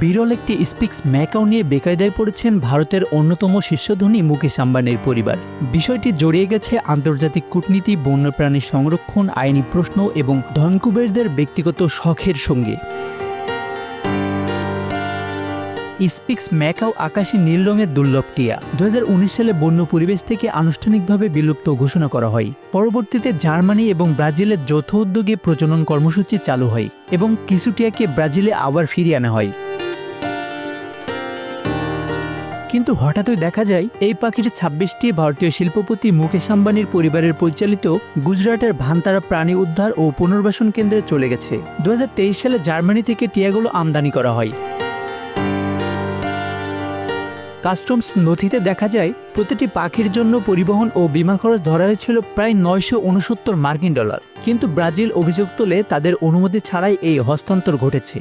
বিরল একটি speaks macaw নিয়ে বেকায়দায় পড়েছেন ভারতের অন্যতম শীর্ষধনী মুকেশ আম্বানির পরিবার। বিষয়টি জড়িয়ে গেছে আন্তর্জাতিক কূটনীতি, বন্যপ্রাণী সংরক্ষণ, আইনি প্রশ্ন এবং ধনকুবেরদের ব্যক্তিগত শখের সঙ্গে। স্পিক্স ম্যাকাও আকাশী নীল রঙের দুর্লভ টিয়া। দু হাজার উনিশ সালে বন্য পরিবেশ থেকে আনুষ্ঠানিকভাবে বিলুপ্ত ঘোষণা করা হয়। পরবর্তীতে জার্মানি এবং ব্রাজিলের যৌথ উদ্যোগে প্রজনন কর্মসূচি চালু হয় এবং কিছু টিয়াকে ব্রাজিলে আবার ফিরিয়ে আনা হয়। কিন্তু হঠাৎই দেখা যায়, এই পাখির ছাব্বিশটি ভারতীয় শিল্পপতি মুকেশ আম্বানির পরিবারের পরিচালিত গুজরাটের ভান্তারা প্রাণী উদ্ধার ও পুনর্বাসন কেন্দ্রে চলে গেছে। দু হাজার তেইশ সালে জার্মানি থেকে টিয়াগুলো আমদানি করা হয়। কাস্টমস নথিতে দেখা যায়, প্রতিটি পাখির জন্য পরিবহন ও বিমা খরচ ধরা হয়েছিল প্রায় নয়শো উনসত্তর মার্কিন ডলার। কিন্তু ব্রাজিল অভিযোগ তোলে, তাদের অনুমতি ছাড়াই এই হস্তান্তর ঘটেছে।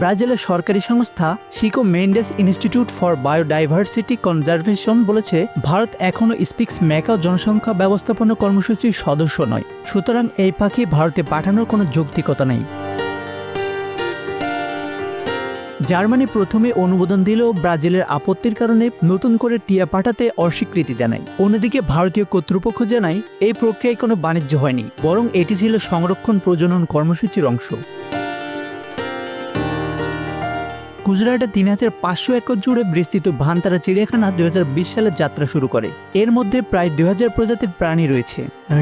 ব্রাজিলের সরকারি সংস্থা Chico Mendes institute for biodiversity conservation বলেছে, ভারত এখনও স্পিক্স ম্যাকাও জনসংখ্যা ব্যবস্থাপনা কর্মসূচির সদস্য নয়। সুতরাং এই পাখি ভারতে পাঠানোর কোনো যৌক্তিকতা নেই। জার্মানি প্রথমে অনুমোদন দিলেও ব্রাজিলের আপত্তির কারণে নতুন করে টিয়া পাঠাতে অস্বীকৃতি জানায়। অন্যদিকে ভারতীয় কর্তৃপক্ষ জানায়, এই প্রক্রিয়ায় কোনো বাণিজ্য হয়নি, বরং এটি ছিল সংরক্ষণ প্রজনন কর্মসূচির অংশ। গুজরাটে তিন হাজার পাঁচশো একর জুড়ে বিস্তৃত ভান্তারা চিড়িয়াখানা দু হাজার বিশ সালে যাত্রা শুরু করে। এর মধ্যে প্রায় দুই হাজার প্রজাতির প্রাণী রয়েছে।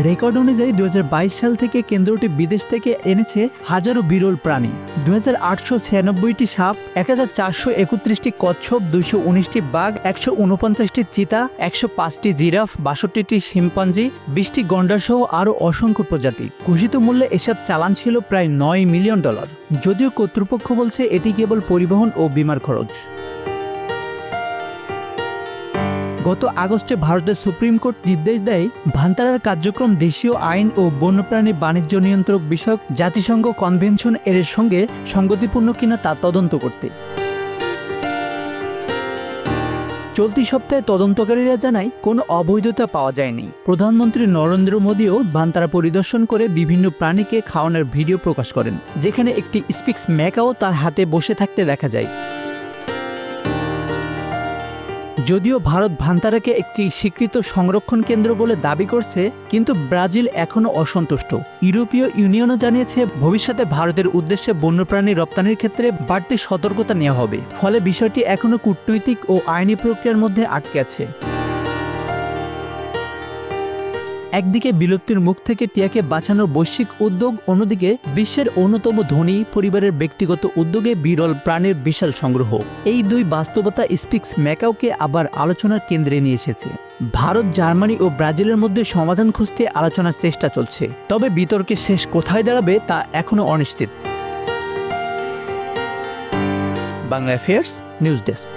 রেকর্ড অনুযায়ী দুই হাজার বাইশ সাল থেকে কেন্দ্রটি বিদেশ থেকে এনেছে হাজারো বিরল প্রাণী। দুই হাজার আটশো ছিয়ানব্বইটি সাপ, এক হাজার চারশো একত্রিশটি কচ্ছপ, দুইশো উনিশটি বাঘ, একশো উনপঞ্চাশটি চিতা, একশো পাঁচটি জিরাফ, বাষট্টিটি শিম্পাঞ্জি, বিশটি গন্ডারসহ আরও অসংখ্য প্রজাতি। ঘোষিত মূল্যে এসব চালান ছিল প্রায় নয় মিলিয়ন ডলার। যদিও কর্তৃপক্ষ বলছে এটি কেবল পরিবহন ও বিমার খরচ। গত আগস্টে ভারতের সুপ্রিম কোর্ট নির্দেশ দেয়, ভান্তারার কার্যক্রম দেশীয় আইন ও বন্যপ্রাণী বাণিজ্য নিয়ন্ত্রক বিষয়ক জাতিসংঘ কনভেনশন এর সঙ্গে সঙ্গতিপূর্ণ কিনা তা তদন্ত করতে। চলতি সপ্তাহে তদন্তকারীরা জানায়, কোনো অবৈধতা পাওয়া যায়নি। প্রধানমন্ত্রী নরেন্দ্র মোদীও বান্তারা পরিদর্শন করে বিভিন্ন প্রাণীকে খাওয়ানোর ভিডিও প্রকাশ করেন, যেখানে একটি স্পিক্স ম্যাকাও তার হাতে বসে থাকতে দেখা যায়। যদিও ভারত ভান্তারাকে একটি স্বীকৃত সংরক্ষণ কেন্দ্র বলে দাবি করছে, কিন্তু ব্রাজিল এখনও অসন্তুষ্ট। ইউরোপীয় ইউনিয়নও জানিয়েছে, ভবিষ্যতে ভারতের উদ্দেশ্যে বন্যপ্রাণী রপ্তানির ক্ষেত্রে বাড়তি সতর্কতা নেওয়া হবে। ফলে বিষয়টি এখনও কূটনৈতিক ও আইনি প্রক্রিয়ার মধ্যে আটকে আছে। একদিকে বিলুপ্তির মুখ থেকে টিয়াকে বাঁচানোর বৈশ্বিক উদ্যোগ, অন্যদিকে বিশ্বের অন্যতম ধনী পরিবারের ব্যক্তিগত উদ্যোগে বিরল প্রাণের বিশাল সংগ্রহ। এই দুই বাস্তবতা স্পিক্স ম্যাকাওকে আবার আলোচনার কেন্দ্রে নিয়ে এসেছে। ভারত, জার্মানি ও ব্রাজিলের মধ্যে সমাধান খুঁজতে আলোচনার চেষ্টা চলছে। তবে বিতর্কে শেষ কোথায় দাঁড়াবে তা এখনও অনিশ্চিত। Bangla affairs news desk.